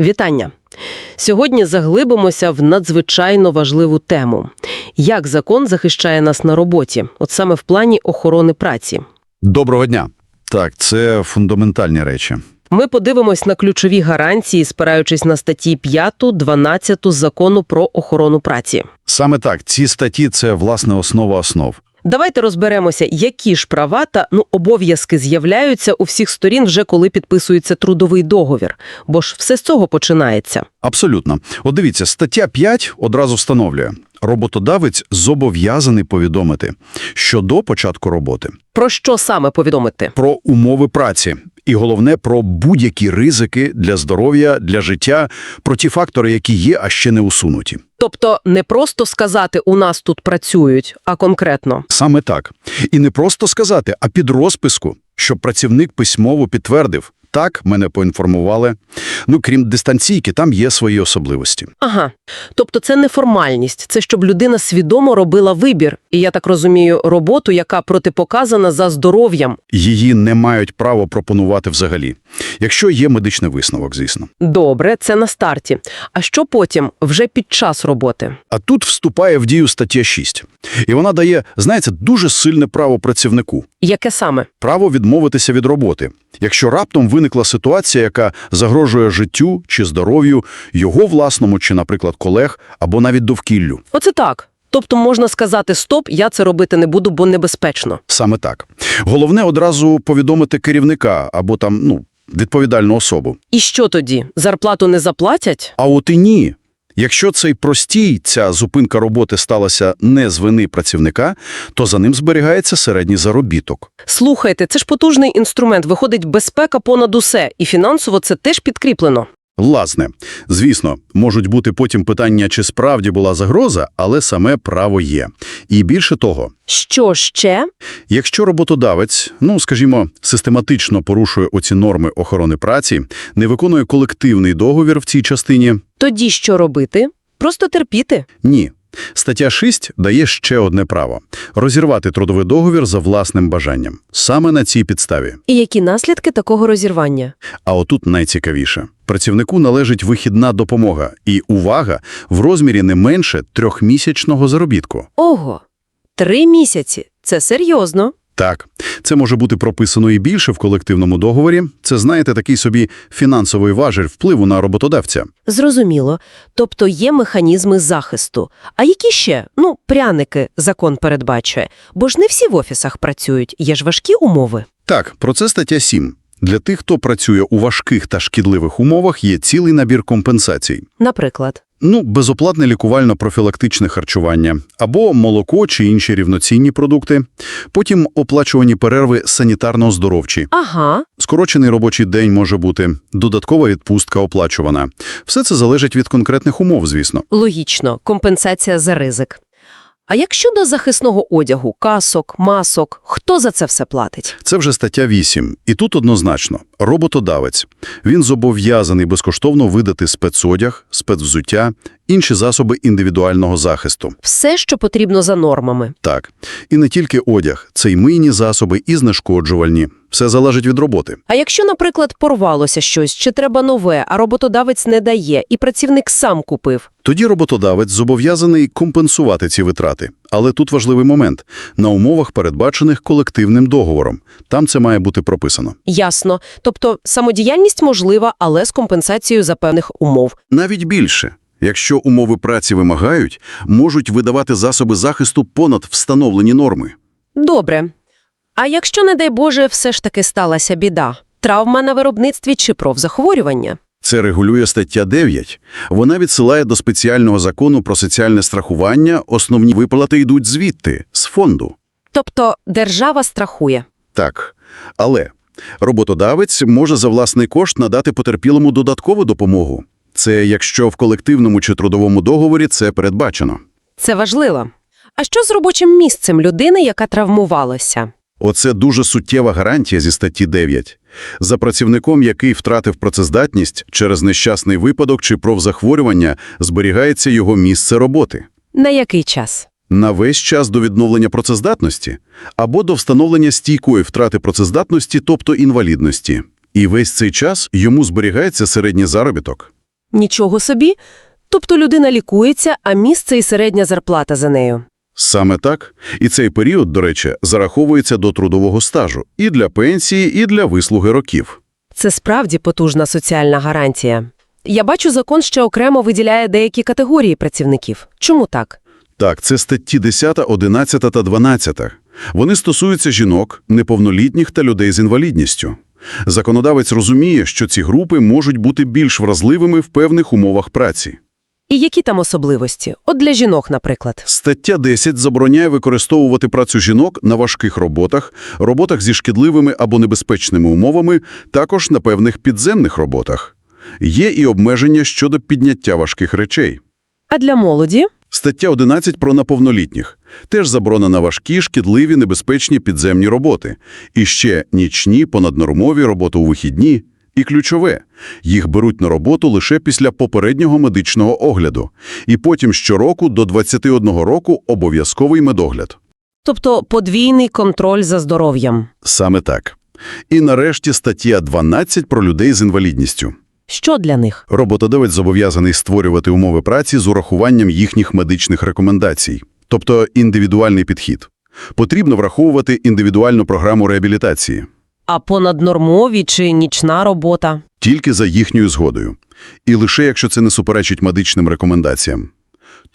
Вітання! Сьогодні заглибимося в надзвичайно важливу тему. Як закон захищає нас на роботі, от саме в плані охорони праці. Доброго дня. Так, це фундаментальні речі. Ми подивимось на ключові гарантії, спираючись на статті 5, 12 Закону про охорону праці. Саме так, ці статті – це, власне, основа основ. Давайте розберемося, які ж права та ну, обов'язки з'являються у всіх сторін вже коли підписується трудовий договір, бо ж все з цього починається. Абсолютно. От дивіться, стаття 5 одразу встановлює. Роботодавець зобов'язаний повідомити, що до початку роботи, Про що саме повідомити? про умови праці і, головне, про будь-які ризики для здоров'я, для життя, про ті фактори, які є, а ще не усунуті. Тобто не просто сказати «у нас тут працюють», а конкретно. Саме так. І не просто сказати, а під розписку, щоб працівник письмово підтвердив. Так, мене поінформували. Ну, крім дистанційки, там є свої особливості. Ага. Тобто це не формальність, це щоб людина свідомо робила вибір. І я так розумію, роботу, яка протипоказана за здоров'ям. Її не мають права пропонувати взагалі. Якщо є медичний висновок, звісно. Добре, це на старті. А що потім, вже під час роботи? А тут вступає в дію стаття 6. І вона дає, знаєте, дуже сильне право працівнику. Яке саме? Право відмовитися від роботи. Якщо раптом виникла ситуація, яка загрожує життю чи здоров'ю, його власному чи, наприклад, колег, або навіть довкіллю. Оце так. Тобто можна сказати «стоп, я це робити не буду, бо небезпечно». Саме так. Головне одразу повідомити керівника або там, ну, відповідальну особу. І що тоді? Зарплату не заплатять? А от і ні. Якщо цей простій, ця зупинка роботи сталася не з вини працівника, то за ним зберігається середній заробіток. Слухайте, це ж потужний інструмент. Виходить, безпека понад усе. І фінансово це теж підкріплено. Власне, звісно, можуть бути потім питання, чи справді була загроза, але саме право є. І більше того, Що ще? якщо роботодавець, ну, скажімо, систематично порушує оці норми охорони праці, не виконує колективний договір в цій частині, Тоді що робити? Просто терпіти. ні. Стаття 6 дає ще одне право – розірвати трудовий договір за власним бажанням. Саме на цій підставі. І які наслідки такого розірвання? А отут найцікавіше. Працівнику належить вихідна допомога і, увага, в розмірі не менше трьохмісячного заробітку. Ого, три місяці. Це серйозно. Так, це може бути прописано і більше в колективному договорі. Це, знаєте, такий собі фінансовий важель впливу на роботодавця. Зрозуміло. Тобто є механізми захисту. А які ще? Ну, пряники закон передбачує. Бо ж не всі в офісах працюють, є ж важкі умови. Так, про це стаття 7. Для тих, хто працює у важких та шкідливих умовах, є цілий набір компенсацій. Наприклад. Ну, безоплатне лікувально-профілактичне харчування, або молоко чи інші рівноцінні продукти, потім оплачувані перерви санітарно-здоровчі, Ага, скорочений робочий день може бути, додаткова відпустка оплачувана. Все це залежить від конкретних умов, звісно. логічно, компенсація за ризик. А як щодо захисного одягу, касок, масок, хто за це все платить? Це вже стаття 8. І тут однозначно. Роботодавець. Він зобов'язаний безкоштовно видати спецодяг, спецвзуття, інші засоби індивідуального захисту. Все, що потрібно за нормами. Так. І не тільки одяг. Це й мийні засоби, і знешкоджувальні. Все залежить від роботи. А якщо, наприклад, порвалося щось, чи треба нове, а роботодавець не дає, і працівник сам купив? Тоді роботодавець зобов'язаний компенсувати ці витрати. Але тут важливий момент – на умовах, передбачених колективним договором. Там це має бути прописано. Ясно. Тобто самодіяльність можлива, але з компенсацією за певних умов. Навіть більше. Якщо умови праці вимагають, можуть видавати засоби захисту понад встановлені норми. Добре. А якщо, не дай Боже, все ж таки сталася біда? Травма на виробництві чи профзахворювання? Це регулює стаття 9. Вона відсилає до спеціального закону про соціальне страхування, основні виплати йдуть звідти, з фонду. Тобто держава страхує. Так. Але роботодавець може за власний кошт надати потерпілому додаткову допомогу. Це якщо в колективному чи трудовому договорі це передбачено. Це важливо. А що з робочим місцем людини, яка травмувалася? Оце дуже суттєва гарантія зі статті 9. За працівником, який втратив працездатність через нещасний випадок чи профзахворювання, зберігається його місце роботи. На який час? На весь час до відновлення працездатності або до встановлення стійкої втрати працездатності, тобто інвалідності. І весь цей час йому зберігається середній заробіток. Нічого собі. Тобто людина лікується, а місце і середня зарплата за нею. Саме так. І цей період, до речі, зараховується до трудового стажу і для пенсії, і для вислуги років. Це справді потужна соціальна гарантія. Я бачу, закон ще окремо виділяє деякі категорії працівників. Чому так? Так, це статті 10, 11 та 12. Вони стосуються жінок, неповнолітніх та людей з інвалідністю. Законодавець розуміє, що ці групи можуть бути більш вразливими в певних умовах праці. І які там особливості? От для жінок, наприклад. Стаття 10 забороняє використовувати працю жінок на важких роботах, роботах зі шкідливими або небезпечними умовами, також на певних підземних роботах. Є і обмеження щодо підняття важких речей. А для молоді? Стаття 11 про неповнолітніх. Теж заборона на важкі, шкідливі, небезпечні підземні роботи. І ще нічні, понаднормові роботи у вихідні. І ключове – їх беруть на роботу лише після попереднього медичного огляду. І потім щороку до 21 року обов'язковий медогляд. Тобто подвійний контроль за здоров'ям. Саме так. І нарешті стаття 12 про людей з інвалідністю. Що для них? Роботодавець зобов'язаний створювати умови праці з урахуванням їхніх медичних рекомендацій, тобто індивідуальний підхід. Потрібно враховувати індивідуальну програму реабілітації, А понаднормові чи нічна робота? тільки за їхньою згодою. І лише якщо це не суперечить медичним рекомендаціям.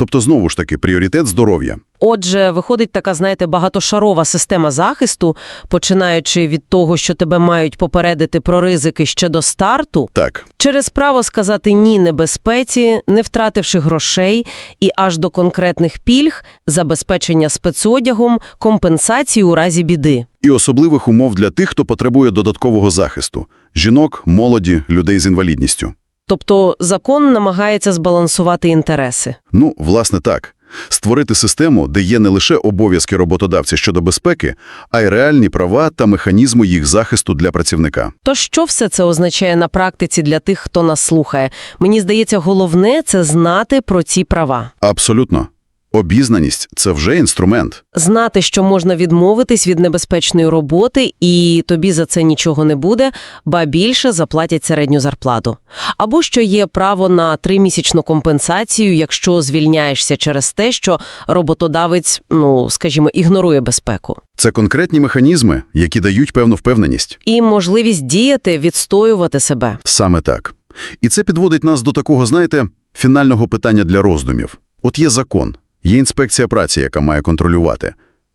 Тобто, знову ж таки, пріоритет здоров'я. Отже, виходить така, знаєте, багатошарова система захисту, починаючи від того, що тебе мають попередити про ризики ще до старту, Так, через право сказати «ні» небезпеці, не втративши грошей, і аж до конкретних пільг, забезпечення спецодягом, компенсації у разі біди. і особливих умов для тих, хто потребує додаткового захисту – жінок, молоді, людей з інвалідністю. Тобто закон намагається збалансувати інтереси. Ну, власне так. Створити систему, де є не лише обов'язки роботодавця щодо безпеки, а й реальні права та механізми їх захисту для працівника. То що все це означає на практиці для тих, хто нас слухає? Мені здається, головне – це знати про ці права. Абсолютно. Обізнаність – це вже інструмент. Знати, що можна відмовитись від небезпечної роботи, і тобі за це нічого не буде, ба більше заплатять середню зарплату. Або що є право на тримісячну компенсацію, якщо звільняєшся через те, що роботодавець, ну, скажімо, ігнорує безпеку. Це конкретні механізми, які дають певну впевненість. І можливість діяти, відстоювати себе. Саме так. І це підводить нас до такого, знаєте, фінального питання для роздумів. От є закон, є інспекція праці, яка має контролювати.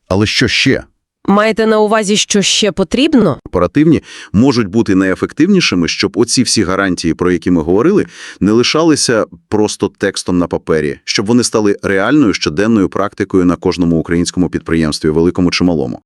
Але що ще? Маєте на увазі, що ще потрібно? Оперативні можуть бути найефективнішими, щоб оці всі гарантії, про які ми говорили, не лишалися просто текстом на папері, щоб вони стали реальною щоденною практикою на кожному українському підприємстві, великому чи малому.